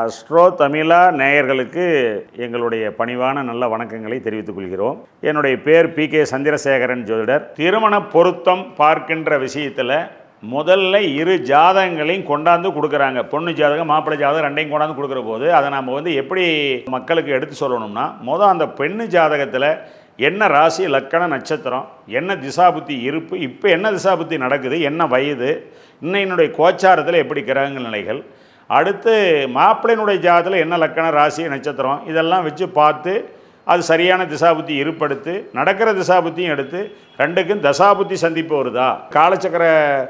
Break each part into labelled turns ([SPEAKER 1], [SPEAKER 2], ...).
[SPEAKER 1] Astro தமிழா நேயர்களுக்கு எங்களுடைய பணிவான நல்ல வணக்கங்களை தெரிவித்துக் கொள்கிறோம். என்னுடைய பேர் பி கே சந்திரசேகரன் ஜோதிடர். திருமண பொருத்தம் பார்க்கின்ற விஷயத்தில் முதல்ல இரு ஜாதகங்களையும் கொண்டாந்து கொடுக்குறாங்க. பொண்ணு ஜாதகம் மாப்பிள்ளை ஜாதகம் ரெண்டையும் கொண்டாந்து கொடுக்குற போது அதை நம்ம வந்து எப்படி மக்களுக்கு எடுத்து சொல்லணும்னா மொதல் அந்த பெண்ணு ஜாதகத்தில் என்ன ராசி லக்கண நட்சத்திரம் என்ன திசாபுத்தி இருப்பு இப்போ என்ன திசாபுத்தி நடக்குது என்ன வயது இன்னையினுடைய கோச்சாரத்தில் எப்படி கிரகங்கள் நிலைகள் அடுத்து மாப்பிள்ளையினுடைய ஜாதத்தில் என்ன லக்கணம் ராசி நட்சத்திரம் இதெல்லாம் வச்சு பார்த்து அது சரியான திசாபுத்தி இருப்படுத்து நடக்கிற திசாபுத்தியும் எடுத்து ரெண்டுக்கும் தசாபுத்தி சந்திப்பு வருதா காலச்சக்கர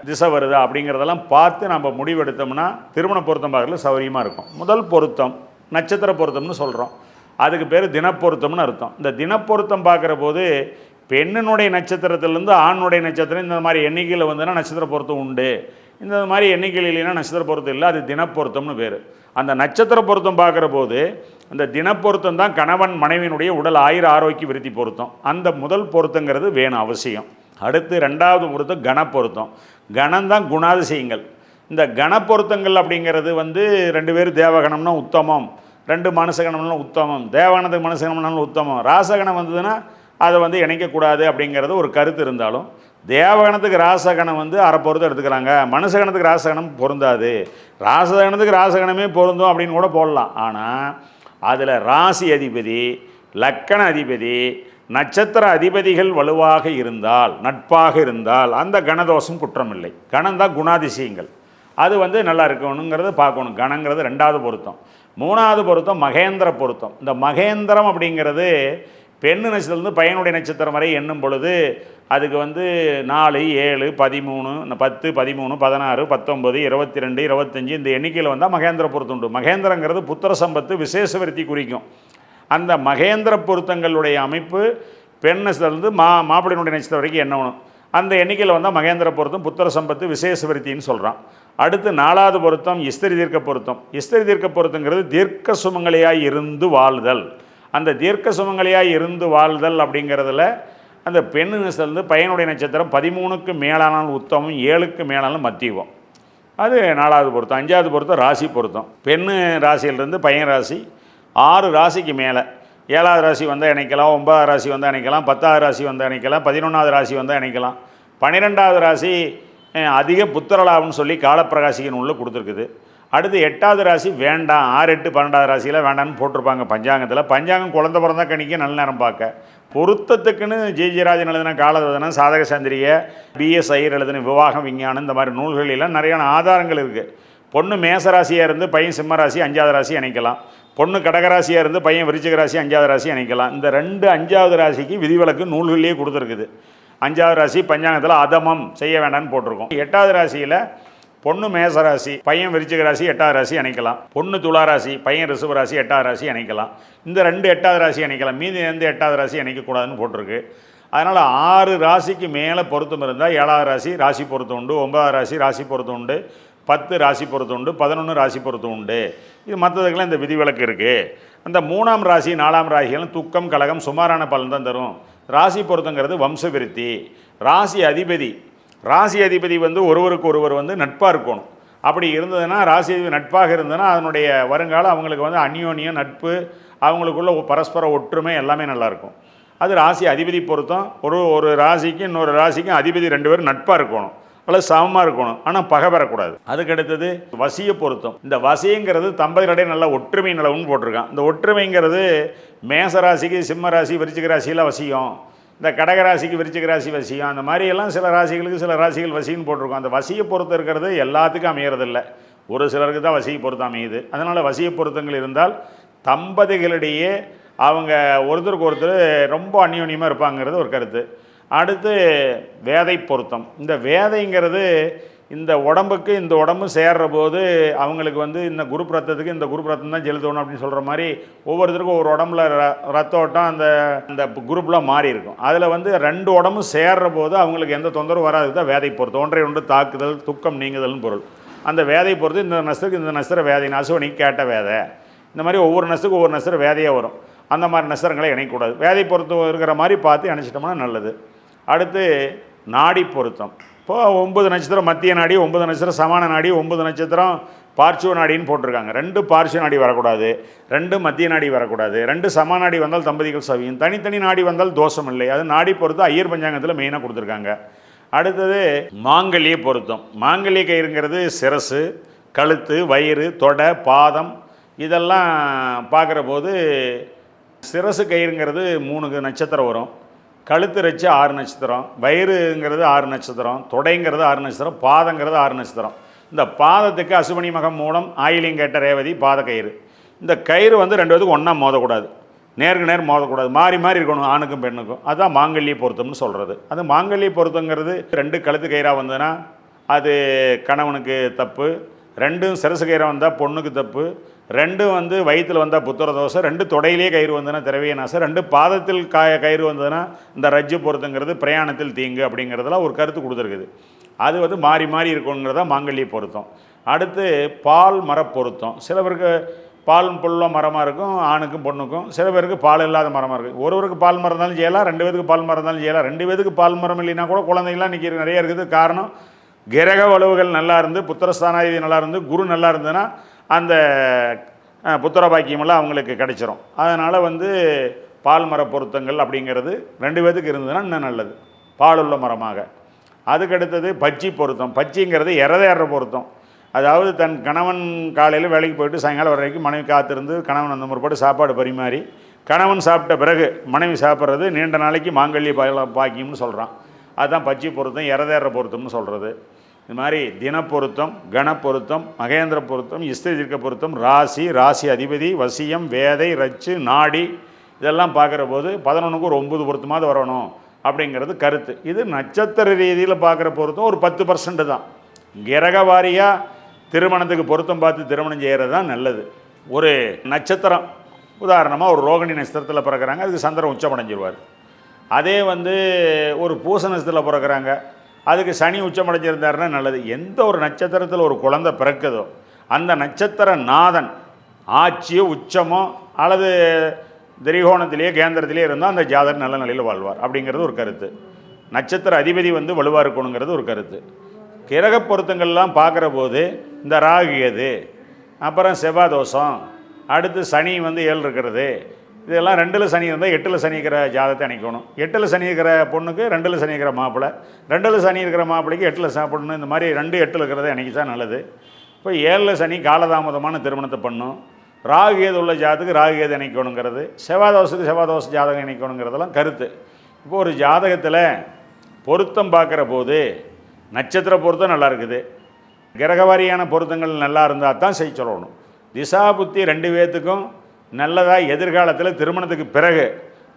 [SPEAKER 1] திசை வருதா அப்படிங்கிறதெல்லாம் பார்த்து நம்ம முடிவெடுத்தோம்னா திருமண பொருத்தம் பார்க்கல சௌகரியமாக இருக்கும். முதல் பொருத்தம் நட்சத்திர பொருத்தம்னு சொல்கிறோம் அதுக்கு பேர் தினப்பொருத்தம்னு அர்த்தம். இந்த தினப்பொருத்தம் பார்க்குற போது பெண்ணினுடைய நட்சத்திரத்திலேருந்து ஆணுடைய நட்சத்திரம் இந்த மாதிரி எண்ணிக்கையில் வந்ததுன்னா நட்சத்திர பொருத்தம் உண்டு. இந்த மாதிரி எண்ணிக்கையில் இல்லைன்னா நட்சத்திர பொருத்தம் இல்லை அது தினப்பொருத்தம்னு பேர். அந்த நட்சத்திர பொருத்தம் பார்க்குற போது அந்த தினப்பொருத்தம் தான் கணவன் மனைவியினுடைய உடல் ஆயுர ஆரோக்கிய விருத்தி பொருத்தம். அந்த முதல் பொருத்தங்கிறது வேணும் அவசியம். அடுத்து ரெண்டாவது பொருத்தம் கணப்பொருத்தம் கணம் தான் குணாதிசயங்கள். இந்த கணப்பொருத்தங்கள் அப்படிங்கிறது வந்து ரெண்டு பேர் தேவகணம்னா உத்தமம் ரெண்டு மனுஷகணம்னா உத்தமம் தேவகணத்துக்கு மனுஷகணம்னாலும் உத்தமம். ராசகணம் வந்ததுன்னா அதை வந்து இணைக்கக்கூடாது அப்படிங்கிறது ஒரு கருத்து இருந்தாலும் தேவகணத்துக்கு ராசகணம் வந்து அரை பொருத்தம் எடுத்துக்கிறாங்க. மனுஷகணத்துக்கு ராசகணம் பொருந்தாது. ராசகணத்துக்கு ராசகணமே பொருந்தும் அப்படின்னு கூட போடலாம். ஆனால் அதில் ராசி அதிபதி லக்கண அதிபதி நட்சத்திர அதிபதிகள் வலுவாக இருந்தால் நட்பாக இருந்தால் அந்த கணதோஷம் குற்றமில்லை. கணந்தான் குணாதிசயங்கள். அது வந்து நல்லா இருக்கணுங்கிறத பார்க்கணும். கணங்கிறது ரெண்டாவது பொருத்தம். மூணாவது பொருத்தம் மகேந்திர பொருத்தம். இந்த மகேந்திரம் அப்படிங்கிறது பெண்ணு நட்சத்திரத்துலேருந்து பையனுடைய நட்சத்திரம் வரை எண்ணும் பொழுது அதுக்கு வந்து நாலு ஏழு பதிமூணு பத்து பதிமூணு பதினாறு பத்தொம்பது இருபத்தி ரெண்டு இருபத்தஞ்சி இந்த எண்ணிக்கையில் வந்தால் மகேந்திர பொருத்தம் உண்டு. மகேந்திரங்கிறது புத்திர சம்பத்து விசேஷ விருத்தி குறிக்கும். அந்த மகேந்திர பொருத்தங்களுடைய அமைப்பு பெண் நட்சத்திரத்துலேருந்து மா மாப்பிள்ளையினுடைய நட்சத்திரம் வரைக்கும் எண்ணணும். அந்த எண்ணிக்கையில் வந்தால் மகேந்திர பொருத்தம் புத்திர சம்பத்து விசேஷ விருத்தின்னு சொல்கிறான் அடுத்து நாலாவது பொருத்தம் இஸ்திரி தீர்க்க பொருத்தம். இஸ்திரி தீர்க்க பொருத்தங்கிறது தீர்க்க சுமங்களையாக இருந்து வாழ்தல். அந்த தீர்க்க சுமங்களையாக இருந்து வாழ்தல் அப்படிங்கிறதுல அந்த பெண்ணு நட்சத்திரம் பையனுடைய நட்சத்திரம் பதிமூணுக்கு மேலான உத்தமம் ஏழுக்கு மேலான மத்தியவம் அது நாலாவது பொருத்தம் அஞ்சாவது பொருத்தம் ராசி பொருத்தம். பெண்ணு ராசியிலிருந்து பையன் ராசி ஆறு ராசிக்கு மேலே. ஏழாவது ராசி வந்தால் இணைக்கலாம் ஒன்பதாவது ராசி வந்தால் இணைக்கலாம் பத்தாவது ராசி வந்தால் இணைக்கலாம் பதினொன்றாவது ராசி வந்தால் இணைக்கலாம். பன்னிரெண்டாவது ராசி அதிக புத்திரலாபம்னு சொல்லி காலப்பிரகாசிக்கு நூலில் கொடுத்துருக்குது. அடுத்து எட்டாவது ராசி வேண்டாம். ஆறு எட்டு பன்னெண்டாவது ராசியில் வேண்டாம்னு போட்டிருப்பாங்க பஞ்சாங்கத்தில். பஞ்சாங்கம் குழந்த பிறந்தா கணிக்க நல்ல நேரம் பார்க்க. பொருத்தத்துக்குன்னு ஜே. ஜெயராஜன் எழுதின காலதனம் சாதக சந்திரிய பிஎஸ் ஐயர் எழுதின விவாகம் விஞ்ஞானம் இந்த மாதிரி நூல்கள் எல்லாம் நிறையான ஆதாரங்கள் இருக்குது பொண்ணு மேசராசியாக இருந்து பையன் சிம்ம ராசி அஞ்சாவது ராசி இணைக்கலாம் பொண்ணு கடகராசியாக இருந்து பையன் விருச்சிக ராசி அஞ்சாவது ராசி இணைக்கலாம் இந்த ரெண்டு அஞ்சாவது ராசிக்கு விதிவிலக்கு நூல்கள்லேயே கொடுத்துருக்குது. அஞ்சாவது ராசி பஞ்சாங்கத்தில் அதமம் செய்ய வேண்டாம்னு போட்டிருக்கோம். எட்டாவது ராசியில் பொண்ணு மேசராசி பையன் விருச்சிக ராசி எட்டாவது ராசி அணைக்கலாம். பொண்ணு துளா ராசி பையன் ரிஷப ராசி எட்டாவது ராசி அணைக்கலாம். இந்த ரெண்டு எட்டாவது ராசி அணைக்கலாம். மீதி எந்த எட்டாவது ராசி அணைக்கக்கூடாதுன்னு போட்டிருக்கு. அதனால் ஆறு ராசிக்கு மேலே பொருத்தம் இருந்தால் ஏழாவது ராசி ராசி பொருத்தம் உண்டு ஒன்பதாவது ராசி ராசி பொருத்தம் உண்டு பத்து ராசி பொருத்தம் உண்டு பதினொன்று ராசி பொருத்தம் உண்டு. இது மற்றதுக்கெல்லாம் இந்த விதிவிலக்கு இருக்குது அந்த மூணாம் ராசி நாலாம் ராசிகளும் துக்கம் கழகம் சுமாரான பலன் தான் தரும். ராசி பொருத்தங்கிறது வம்ச விருத்தி. ராசி அதிபதி ராசி அதிபதி வந்து ஒருவருக்கு ஒருவர் வந்து நட்பாக இருக்கணும். அப்படி இருந்ததுன்னா ராசி அதிபதி நட்பாக இருந்ததுன்னா அதனுடைய வருங்காலம் அவங்களுக்கு வந்து அந்யோன்யம் நட்பு அவங்களுக்குள்ள பரஸ்பர ஒற்றுமை எல்லாமே நல்லாயிருக்கும் அது ராசி அதிபதி பொருத்தம். ஒரு ஒரு ராசிக்கு இன்னொரு ராசிக்கும் அதிபதி ரெண்டு பேரும் நட்பாக இருக்கணும். அல்லது சமமாக இருக்கணும். ஆனால் பகை பெறக்கூடாது அதுக்கு அடுத்தது வசிய பொருத்தம். இந்த வசியங்கிறது தம்பதிகளிடையே நல்ல ஒற்றுமை நிலவுன்னு போட்டிருக்கான். இந்த ஒற்றுமைங்கிறது மேச ராசிக்கு சிம்ம ராசி விருச்சிக ராசியில் வசியம். இந்த கடகராசிக்கு விருச்சிக ராசி வசியம் அந்த மாதிரி எல்லாம் சில ராசிகளுக்கு சில ராசிகள் வசின்னு போட்டிருக்கோம். அந்த வசியை பொருத்தம் இருக்கிறது எல்லாத்துக்கும் அமையறதில்ல. ஒரு சிலருக்கு தான் வசியை பொருத்தம் அமையுது. அதனால் வசிய பொருத்தங்கள் இருந்தால் தம்பதிகளிடையே அவங்க ஒருத்தருக்கு ஒருத்தர் ரொம்ப அந்யோன்யமாக இருப்பாங்கிறது ஒரு கருத்து. அடுத்து வேதை பொருத்தம். இந்த வேதைங்கிறது இந்த உடம்புக்கு இந்த உடம்பு சேர்ற போது அவங்களுக்கு வந்து இந்த குரூப் ரத்தத்துக்கு இந்த குரூப் ரத்தம் தான் செலுத்தணும் அப்படின்னு சொல்கிற மாதிரி ஒவ்வொருத்தருக்கும் ஒரு உடம்புல ர- ரத்த ஓட்டம் அந்த அந்த குரூப்பில் மாறி இருக்கும். அதில் வந்து ரெண்டு உடம்பும் சேர்ற போது அவங்களுக்கு எந்த தொந்தரவும் வராது. தான் வேதை பொறுத்து ஒன்றை ஒன்று தாக்குதல் துக்கம் நீங்குதல்னு பொருள். அந்த வேதை பொறுத்து இந்த நஷ்டத்துக்கு இந்த நஷ்டர வேதை நசுவனிக்கு கேட்ட வேதை. இந்த மாதிரி ஒவ்வொரு நஷ்டத்துக்கும் ஒவ்வொரு நஷ்டர வேதையாக வரும். அந்த மாதிரி நஷ்டங்களை இணைக்கக்கூடாது. வேதை பொருத்தம் இருக்கிற மாதிரி பார்த்து இணைச்சிட்டோம்னா நல்லது. அடுத்து நாடி பொருத்தம். இப்போ ஒன்பது நட்சத்திரம் மத்திய நாடி ஒன்பது நட்சத்திரம் சமான நாடி ஒன்பது நட்சத்திரம் பார்ச்சுவ நாடின்னு போட்டிருக்காங்க. ரெண்டு பார்ச்சுவ நாடி வரக்கூடாது ரெண்டு மத்திய நாடி வரக்கூடாது ரெண்டு சம நாடி வந்தால் தம்பதிகள் சவியும் தனித்தனி நாடி வந்தால் தோஷம் இல்லை அது நாடி பொறுத்து ஐயர் பஞ்சாங்கத்தில் மெயினாக கொடுத்துருக்காங்க. அடுத்தது மாங்கல்ய பொருத்தம். மாங்கல்ய கயிறுங்கிறது சிரசு கழுத்து வயிறு தொடை பாதம் இதெல்லாம் பார்க்குற போது சிரசு கயிறுங்கிறது மூணு நட்சத்திரம் வரும். கழுத்து வச்சு ஆறு நட்சத்திரம் வயிறுங்கிறது ஆறு நட்சத்திரம் தொடைங்கிறது ஆறு நட்சத்திரம் பாதங்கிறது ஆறு நட்சத்திரம். இந்த பாதத்துக்கு அசுபனி மகம் மூலம் ஆயிலியம் கேட்ட ரேவதி பாத கயிறு. இந்த கயிறு வந்து ரெண்டு பேத்துக்கும் ஒன்றா மோதக்கூடாது. நேருக்கு நேர் மோதக்கூடாது. மாறி மாறி இருக்கணும் ஆணுக்கும் பெண்ணுக்கும். அதுதான் மாங்கல்ய பொருத்தம்னு சொல்கிறது அது மாங்கல்ய பொருத்தங்கிறது ரெண்டு கழுத்து கயிறாக வந்ததுன்னா அது கணவனுக்கு தப்பு. ரெண்டும் சிரசு கயிறாக வந்தால் பொண்ணுக்கு தப்பு. ரெண்டும் வந்து வயிற்றில் வந்தால் புத்திர தோசை ரெண்டு தொடையிலே கயிறு வந்ததுன்னா திரவிய நாசம் ரெண்டு பாதத்தில் காய கயிறு வந்ததுன்னா இந்த ரஜ்ஜு பொருத்தங்கிறது பிரயாணத்தில் தீங்கு அப்படிங்கிறதுலாம் ஒரு கருத்து கொடுத்துருக்குது. அது வந்து மாறி மாறி இருக்கணுங்கிறதா மாங்கல்ய பொருத்தம். அடுத்து பால் மரப்பொருத்தம் சில பேருக்கு பால் புள்ள மரமாக இருக்கும் ஆணுக்கும் பொண்ணுக்கும். சில பேருக்கு பால் இல்லாத மரமாக இருக்கும். ஒருவருக்கு பால் மரம் இருந்தாலும் செய்யலாம் ரெண்டு பேருக்கு பால் மரம் இருந்தாலும் செய்யலாம். ரெண்டு பேருக்கு பால் மரம் இல்லைன்னா கூட குழந்தைங்களாம் இன்றைக்கி நிறைய இருக்குது. காரணம் கிரக வலுவுகள் நல்லா இருந்து புத்திரஸ்தானாதிபதி நல்லா இருந்து குரு நல்லா இருந்ததுன்னா அந்த புத்திர பாக்கியமெல்லாம் அவங்களுக்கு கிடைச்சிரும். அதனால் வந்து பால் மர பொருத்தங்கள் அப்படிங்கிறது ரெண்டு பேத்துக்கு இருந்ததுன்னா இன்னும் நல்லது. பால் உள்ள மரமாக. அதுக்கு அடுத்தது பச்சி பொருத்தம். பச்சிங்கிறது இறதையற பொருத்தம். அதாவது தன் கணவன் காலையில் வேலைக்கு போயிட்டு சாயங்காலம் வர வரைக்கும் மனைவி காத்திருந்து கணவன் அந்த முற்பாடு சாப்பாடு பரிமாறி கணவன் சாப்பிட்ட பிறகு மனைவி சாப்பிட்றது நீண்ட நாளைக்கு மாங்கல்ய பா- பாக்கியம்னு சொல்கிறான் அதுதான் பச்சி பொருத்தம் இறதேற பொருத்தம்னு சொல்கிறது இது மாதிரி தினப்பொருத்தம் கணப்பொருத்தம் மகேந்திர பொருத்தம் இஸ்திரிக்க பொருத்தம் ராசி ராசி அதிபதி வசியம் வேதை ரச்சு நாடி இதெல்லாம் பார்க்குற போது பதினொன்றுக்கு ஒரு ஒம்பது பொருத்தமாவது வரணும் அப்படிங்கிறது கருத்து. இது நட்சத்திர ரீதியில் பார்க்குற பொருத்தம் ஒரு பத்து பர்சன்ட் தான். கிரக வாரியாக திருமணத்துக்கு பொருத்தம் பார்த்து திருமணம் செய்கிறது தான் நல்லது. ஒரு நட்சத்திரம் உதாரணமாக ஒரு ரோகிணி நட்சத்திரத்தில் பிறக்கிறாங்க அதுக்கு சந்திரன் உச்சமடைஞ்சிருவார். அதே வந்து ஒரு பூச நட்சத்திரத்தில் பிறக்கிறாங்க அதுக்கு சனி உச்சமடைஞ்சிருந்தாருன்னா நல்லது. எந்த ஒரு நட்சத்திரத்தில் ஒரு குழந்தை பிறக்குதோ அந்த நட்சத்திர நாதன் ஆட்சியோ உச்சமோ அல்லது திரிகோணத்திலேயே கேந்திரத்திலேயே இருந்தால் அந்த ஜாதகர் நல்ல நிலையில் வாழ்வார் அப்படிங்கிறது ஒரு கருத்து. நட்சத்திர அதிபதி வந்து வலுவாக இருக்கணுங்கிறது ஒரு கருத்து. கிரக பொருத்தங்கள்லாம் பார்க்குற போது இந்த ராகு எது அப்புறம் செவ்வாய் தோஷம் அடுத்து சனி வந்து ஏழு இருக்கிறது இதெல்லாம் ரெண்டில் சனி இருந்தால் எட்டில் சனி இருக்கிற ஜாதத்தை அணைக்கணும். எட்டில் சனி இருக்கிற பொண்ணுக்கு ரெண்டில் சனி இருக்கிற மாப்பிள்ளை ரெண்டில் சனி இருக்கிற மாப்பிள்ளைக்கு எட்டில் சாப்பிடணும் இந்த மாதிரி ரெண்டு எட்டில் இருக்கிறத அன்றைக்கி நல்லது. இப்போ ஏழில் சனி காலதாமதமான திருமணத்தை பண்ணும். ராகு ஏது உள்ள ஜாதத்துக்கு ராகு ஏது இணைக்கணுங்கிறது செவ்வாய் தோஷத்துக்கு ஜாதகம் இணைக்கணுங்கிறதெல்லாம் கருத்து. இப்போ ஒரு ஜாதகத்தில் பொருத்தம் பார்க்குற போது நட்சத்திர பொருத்தம் நல்லா இருக்குது. கிரகவாரியான பொருத்தங்கள் நல்லா இருந்தால் தான் செய்ய சொல்லணும். திசா புத்தி ரெண்டு பேர்த்துக்கும் நல்லதாக எதிர்காலத்தில் திருமணத்துக்கு பிறகு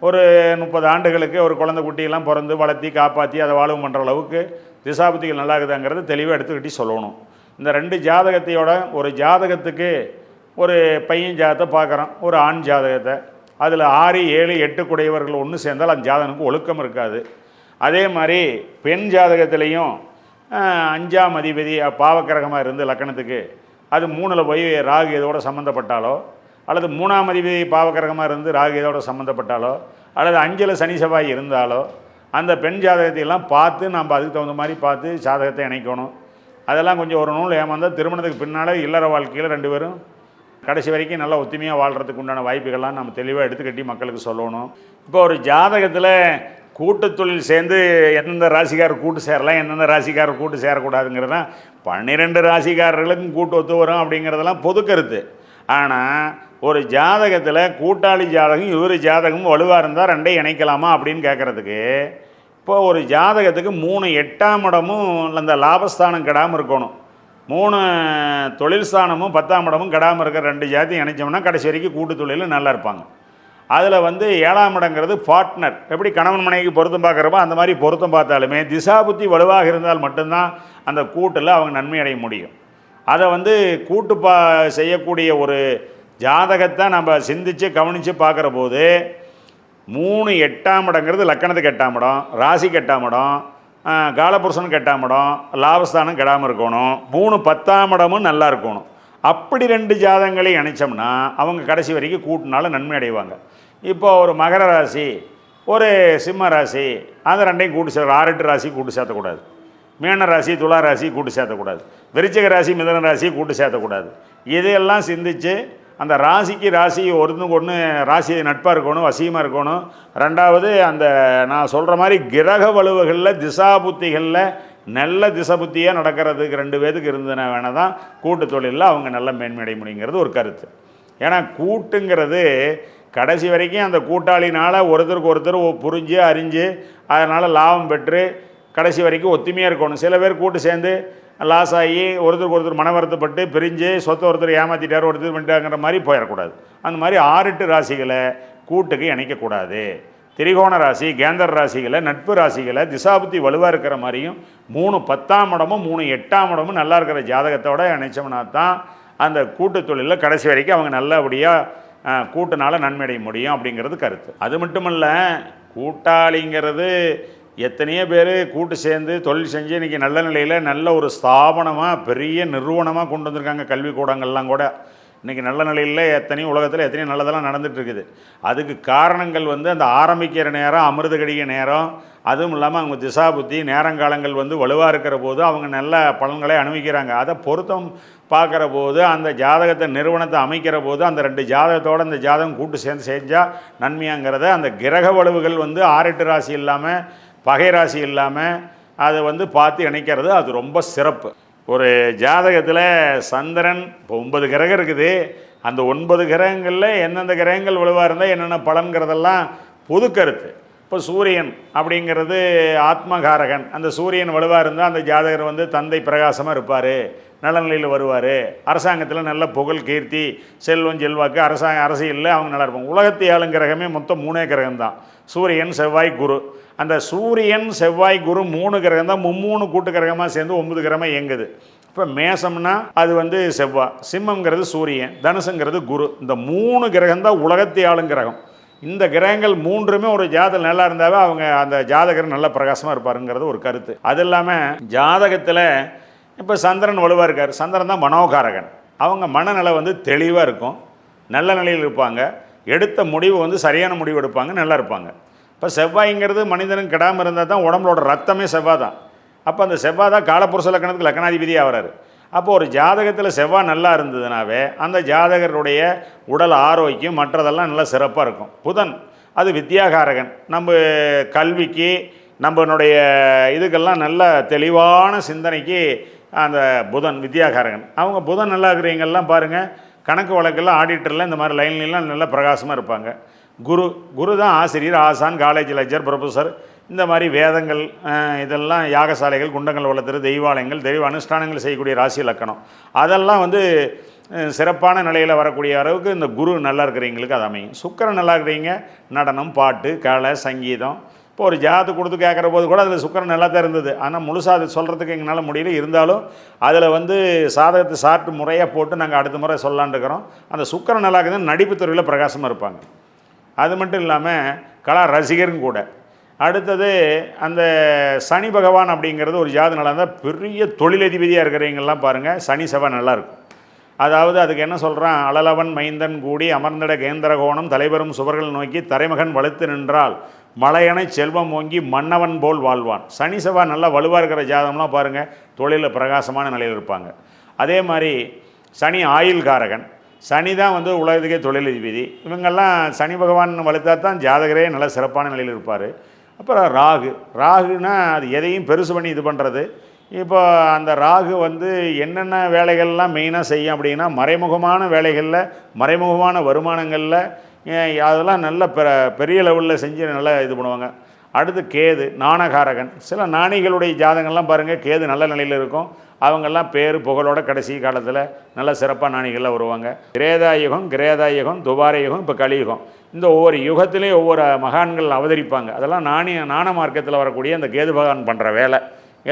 [SPEAKER 1] ஒரு முப்பது ஆண்டுகளுக்கு ஒரு குழந்தை குட்டியெல்லாம் பிறந்து வளர்த்தி காப்பாற்றி அதை வாழ்வு பண்ணுற அளவுக்கு திசாபுத்திகள் நல்லா இருக்குதாங்கிறது தெளிவாக எடுத்துக்கிட்டு சொல்லணும். இந்த ரெண்டு ஜாதகத்தையோட ஒரு ஜாதகத்துக்கு ஒரு பையன் ஜாதகத்தை பார்க்குறோம் ஒரு ஆண் ஜாதகத்தை. அதில் ஆறு ஏழு எட்டு குடையவர்கள் ஒன்று சேர்ந்தால் அந்த ஜாதகனுக்கு ஒழுக்கம் இருக்காது. அதே மாதிரி பெண் ஜாதகத்திலையும் அஞ்சாம் அதிபதி பாவக்கிரகமாக இருந்து லக்கணத்துக்கு அது மூணில் போய் ராகு இதோட சம்மந்தப்பட்டாலோ அல்லது மூணாம் அதிபதி பாவகிரகமாக இருந்து ராகு இதோட சம்மந்தப்பட்டாலோ அல்லது அஞ்சில் சனி செவ்வாய் இருந்தாலோ அந்த பெண் ஜாதகத்தை எல்லாம் பார்த்து நம்ம அதுக்கு தகுந்த மாதிரி பார்த்து ஜாதகத்தை இணைக்கணும். அதெல்லாம் கொஞ்சம் ஒரு நூல் ஏமாந்தால் திருமணத்துக்கு பின்னால் இல்லற வாழ்க்கையில் ரெண்டு பேரும் கடைசி வரைக்கும் நல்லா ஒத்துமையாக வாழ்கிறதுக்கு உண்டான வாய்ப்புகள்லாம் நம்ம தெளிவாக எடுத்துக்கட்டி மக்களுக்கு சொல்லணும். இப்போ ஒரு ஜாதகத்தில் கூட்டத்தொழில் சேர்ந்து எந்தெந்த ராசிக்காரர் கூட்டு சேரலாம் எந்தெந்த ராசிக்காரர் கூட்டு சேரக்கூடாதுங்கிறது தான் பன்னிரெண்டு ராசிக்காரர்களுக்கும் கூட்டு ஒத்து வரும் அப்படிங்கிறதெல்லாம் பொது கருத்து. ஆனால் ஒரு ஜாதகத்தில் கூட்டாளி ஜாதகம் இவர் ஜாதகமும் வலுவாக இருந்தால் ரெண்டையும் இணைக்கலாமா அப்படின்னு கேட்குறதுக்கு இப்போ ஒரு ஜாதகத்துக்கு மூணு எட்டாம் இடமும் அந்த லாபஸ்தானம் கெடாமல் இருக்கணும். மூணு தொழில் ஸ்தானமும் பத்தாம் இடமும் கெடாமல் இருக்கிற ரெண்டு ஜாதியும் இணைச்சோம்னா கடைசி வரைக்கும் கூட்டு தொழிலும் நல்லா இருப்பாங்க. அதில் வந்து ஏழாம் இடங்கிறது பார்ட்னர் எப்படி கணவன் மனைவிக்கு பொருத்தம் பார்க்குறப்போ அந்த மாதிரி பொருத்தம் பார்த்தாலுமே திசா புத்தி வலுவாக இருந்தால் மட்டும்தான் அந்த கூட்டில் அவங்க நன்மை அடைய முடியும். அதை வந்து கூட்டு பா செய்யக்கூடிய ஒரு ஜாதகத்தை நம்ம சிந்தித்து கவனித்து பார்க்குற போது மூணு எட்டாம் இடங்கிறது லக்கணத்துக்கு எட்டாம் இடம் ராசிக்கு எட்டாம் இடம் காலபுருஷனுக்கு எட்டாம் இடம் லாபஸ்தானம் கெடாமல் இருக்கணும் மூணு பத்தாம் இடமும் நல்லா இருக்கணும். அப்படி ரெண்டு ஜாதகங்களையும் இணைச்சோம்னா அவங்க கடைசி வரைக்கும் கூட்டினாலும் நன்மை அடைவாங்க. இப்போ ஒரு மகர ராசி ஒரு சிம்ம ராசி அந்த ரெண்டையும் கூட்டு சேர்த்து ஆறு எட்டு ராசி கூட்டு சேர்த்தக்கூடாது. மீன ராசி துலா ராசி கூட்டு சேர்த்தக்கூடாது. விருச்சிக ராசி மிதன ராசி கூட்டு சேர்த்தக்கூடாது. இதையெல்லாம் சிந்திச்சு அந்த ராசிக்கு ராசி ஒருத்தனுக்கு ஒன்று ராசி நட்பாக இருக்கணும் வசியமாக இருக்கணும். ரெண்டாவது அந்த நான் சொல்கிற மாதிரி கிரக வலுவுகளில் திசா புத்திகளில் நல்ல திசை புத்தியாக நடக்கிறதுக்கு ரெண்டு பேருக்கு இருந்ததுன்னா வேணால் தான் கூட்டு தொழிலில் அவங்க நல்ல மேன்மையடைய முடியுங்கிறது ஒரு கருத்து. ஏன்னா கூட்டுங்கிறது கடைசி வரைக்கும் அந்த கூட்டாளினால் ஒருத்தருக்கு ஒருத்தர் புரிஞ்சு அறிஞ்சு அதனால் லாபம் பெற்று கடைசி வரைக்கும் ஒத்துமையாக இருக்கணும். சில பேர் கூட்டு சேர்ந்து லாஸ் ஆகி ஒருத்தருக்கு ஒருத்தர் மன வருத்தப்பட்டு பிரிஞ்சு சொத்தை ஒருத்தர் ஏமாற்றிட்டார் ஒருத்தர் பண்ணிட்டாங்கிற மாதிரி போயிடக்கூடாது. அந்த மாதிரி ஆறெட்டு ராசிகளை கூட்டுக்கு இணைக்கக்கூடாது திரிகோண ராசி கேந்தர் ராசிகளை நட்பு ராசிகளை திசாபுத்தி வலுவாக இருக்கிற மாதிரியும் மூணு பத்தாம் இடமும் மூணு எட்டாம் இடமும் நல்லா இருக்கிற ஜாதகத்தோட இணைச்சோம்னா தான் அந்த கூட்டு தொழிலில் கடைசி வரைக்கும் அவங்க நல்லபடியாக கூட்டுனால நன்மையடைய முடியும் அப்படிங்கிறது கருத்து. அது மட்டுமல்ல கூட்டாளிங்கிறது எத்தனையோ பேர் கூட்டு சேர்ந்து தொழில் செஞ்சு இன்றைக்கி நல்ல நிலையில் நல்ல ஒரு ஸ்தாபனமாக பெரிய நிறுவனமாக கொண்டு வந்திருக்காங்க கல்விக்கூடங்கள்லாம் கூட. இன்றைக்கி நல்ல நிலையில் எத்தனையும் உலகத்தில் எத்தனையோ நல்லதெல்லாம் நடந்துகிட்ருக்குது இருக்குது அதுக்கு காரணங்கள் வந்து அந்த ஆரம்பிக்கிற நேரம் அமிர்த கடிக நேரம் அதுவும் இல்லாமல் அவங்க திசா புத்தி நேரங்காலங்கள் வந்து வலுவாக இருக்கிற போது அவங்க நல்ல பலன்களை அனுபவிக்கிறாங்க. அதை பொருத்தம் பார்க்குற போது அந்த ஜாதகத்தை நிறுவனத்தை அமைக்கிற போது அந்த ரெண்டு ஜாதகத்தோடு அந்த ஜாதகம் கூட்டு சேர்ந்து செஞ்சால் நன்மையாங்கிறத அந்த கிரக வலுவுகள் வந்து ஆறெட்டு ராசி இல்லாமல் பகை ராசி இல்லாமல் அதை வந்து பார்த்து இணைக்கிறது அது ரொம்ப சிறப்பு. ஒரு ஜாதகத்தில் சந்திரன் இப்போ ஒன்பது கிரகம் இருக்குது. அந்த ஒன்பது கிரகங்களில் எந்தெந்த கிரகங்கள் வலுவாக இருந்தால் என்னென்ன பலன்கிறதெல்லாம் பொது கருத்து. இப்போ சூரியன் அப்படிங்கிறது ஆத்மகாரகன். அந்த சூரியன் வலுவாக இருந்தால் அந்த ஜாதகர் வந்து தந்தை பிரகாசமாக இருப்பார். நல்ல நிலையில் வருவார். அரசாங்கத்தில் நல்ல புகழ் கீர்த்தி செல்வம் செல்வாக்கு அரசாங்க அரசியலில் அவங்க நல்லா இருப்பாங்க. உலகத்தை ஆளும் கிரகமே மொத்தம் மூணே கிரகம் தான் சூரியன் செவ்வாய் குரு. அந்த சூரியன் செவ்வாய் குரு மூணு கிரகம் தான். மும்மூணு கூட்டு கிரகமாக சேர்ந்து ஒன்பது கிரகமாக இயங்குது. இப்போ மேசம்னா அது வந்து செவ்வாய் சிம்மங்கிறது சூரியன் தனுசுங்கிறது குரு. இந்த மூணு கிரகம் தான் உலகத்தை ஆளும் கிரகம். இந்த கிரகங்கள் மூன்றுமே ஒரு ஜாதகம் நல்லா இருந்தாவே அவங்க அந்த ஜாதகர் நல்ல பிரகாசமாக இருப்பாருங்கிறது ஒரு கருத்து. அது இல்லாமல் ஜாதகத்தில் இப்போ சந்திரன் வலுவாக இருக்கார். சந்திரன் தான் மனோகாரகன். அவங்க மனநிலை வந்து தெளிவாக இருக்கும். நல்ல நிலையில் இருப்பாங்க. எடுத்த முடிவு வந்து சரியான முடிவு எடுப்பாங்க. நல்லா இருப்பாங்க. இப்போ செவ்வாய்ங்கிறது மனிதனும் கெடாமல் இருந்தால் தான் உடம்புலோட ரத்தமே செவ்வாய் தான் அப்போ அந்த செவ்வாய் தான் காலப்புருஷ லக்கணத்துக்கு லக்கணாதிபதியாக ஆகிறாரு அப்போது ஒரு ஜாதகத்தில் செவ்வாய் நல்லா இருந்ததுனாவே அந்த ஜாதகருடைய உடல் ஆரோக்கியம் மற்றதெல்லாம் நல்லா சிறப்பாக இருக்கும். புதன் அது வித்யாகாரகன். நம்ம கல்விக்கு நம்மளுடைய இதுக்கெல்லாம் நல்ல தெளிவான சிந்தனைக்கு அந்த புதன் வித்யாகாரகன். அவங்க புதன் நல்லா இருக்கிறவங்கெல்லாம் பாருங்கள் கணக்கு வழக்கெல்லாம் ஆடிட்டரில் இந்த மாதிரி லைன்லாம் நல்லா பிரகாசமாக இருப்பாங்க. குரு குரு தான் ஆசிரியர் ஆசான் காலேஜ் லெக்சர் ப்ரொஃபஸர் இந்த மாதிரி வேதங்கள் இதெல்லாம் யாகசாலைகள் குண்டங்கள் வளர்த்துறது தெய்வாலயங்கள் தெய்வ அனுஷ்டானங்கள் செய்யக்கூடிய ராசி லக்கணம். அதெல்லாம் வந்து சிறப்பான நிலையில் வரக்கூடிய அளவுக்கு இந்த குரு நல்லா இருக்கிறவங்களுக்கு அது அமையும். சுக்கரன் நல்லா இருக்கிறவங்க நடனம் பாட்டு கலை சங்கீதம். இப்போ ஒரு ஜாதத்தை கொடுத்து கேட்குற போது கூட அதில் சுக்கரன் நல்லா தான் இருந்தது. ஆனால் முழுசாக அது சொல்கிறதுக்கு எங்களால் முடியல. இருந்தாலும் அதில் வந்து சாதகத்தை சாப்பிட்டு முறையாக போட்டு நாங்கள் அடுத்த முறை சொல்லலான்னு இருக்கிறோம். அந்த சுக்கரன் நல்லா இருக்குதுன்னு நடிப்பு துறையில் பிரகாசமாக இருப்பாங்க. அது மட்டும் இல்லாமல் கலா ரசிகரும் கூட. அடுத்தது அந்த சனி பகவான் அப்படிங்கிறது ஒரு ஜாதகம் நல்லா இருந்தால் பெரிய தொழிலதிபதியாக இருக்கிறவங்கெல்லாம் பாருங்கள் சனி செவ்வாய் நல்லாயிருக்கும் அதாவது அதுக்கு என்ன சொல்கிறான் அழலவன் மைந்தன் கூடி அமர்ந்திட கேந்திரகோணம் தலைவரும் சுவர்கள் நோக்கி தரைமகன் வலுத்து நின்றால் மலையனை செல்வம் ஓங்கி மன்னவன் போல் வாழ்வான். சனி செவ்வாய் நல்லா வலுவாக இருக்கிற ஜாதகம்லாம் பாருங்கள் தொழிலில் பிரகாசமான நிலையில் இருப்பாங்க. அதே மாதிரி சனி ஆயுள்காரகன். சனி தான் வந்து உலகத்துக்கே தொழிலதிபதி. இவங்கெல்லாம் சனி பகவான் வலுத்தா தான் ஜாதகரே நல்ல சிறப்பான நிலையில் இருப்பார். அப்புறம் ராகு. ராகுனா அது எதையும் பெருசு பண்ணி இது பண்ணுறது இப்போ அந்த ராகு வந்து என்னென்ன வேலைகள்லாம் மெயினாக செய்யும் அப்படின்னா மறைமுகமான வேலைகளில் மறைமுகமான வருமானங்களில் அதெல்லாம் நல்ல பெ பெரிய லெவலில் செஞ்சு நல்லா இது பண்ணுவாங்க. அடுத்து கேது நாணகாரகன். சில நாணிகளுடைய ஜாதகங்கள்லாம் பாருங்கள் கேது நல்ல நிலையில் இருக்கும். அவங்கெல்லாம் பேர் புகழோட கடைசி காலத்தில் நல்ல சிறப்பாக நாணிகள்லாம் வருவாங்க. கிரேதா யுகம் கிரேதா யுகம் துபார யுகம் இப்போ கலியுகம் இந்த ஒவ்வொரு யுகத்திலையும் ஒவ்வொரு மகான்கள் அவதரிப்பாங்க. அதெல்லாம் நாணய நாண மார்க்கத்தில் வரக்கூடிய அந்த கேது பகவான் பண்ணுற வேலை.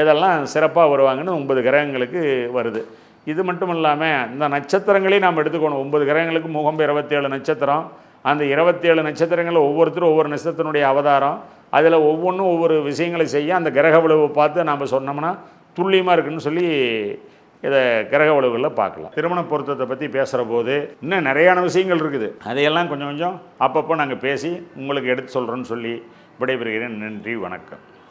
[SPEAKER 1] இதெல்லாம் சிறப்பாக வருவாங்கன்னு ஒன்பது கிரகங்களுக்கு வருது. இது மட்டும் இல்லாமல் இந்த நட்சத்திரங்களையும் நாம் எடுத்துக்கணும். ஒன்பது கிரகங்களுக்கு முகம் இருபத்தேழு நட்சத்திரம். அந்த இருபத்தேழு நட்சத்திரங்களில் ஒவ்வொருத்தரும் ஒவ்வொரு நட்சத்திரத்தினுடைய அவதாரம். அதில் ஒவ்வொன்றும் ஒவ்வொரு விஷயங்களை செய்ய அந்த கிரக விளைவு பார்த்து நாம் சொன்னோம்னா துல்லியமாக இருக்குன்னு சொல்லி இதை கிரக விளைவுகளில் பார்க்கலாம். திருமண பொருத்தத்தை பற்றி பேசுகிற போது இன்னும் நிறையான விஷயங்கள் இருக்குது. அதையெல்லாம் கொஞ்சம் கொஞ்சம் அப்பப்போ நாங்கள் பேசி உங்களுக்கு எடுத்து சொல்கிறோன்னு சொல்லி விடைபெறுகிறேன். நன்றி வணக்கம்.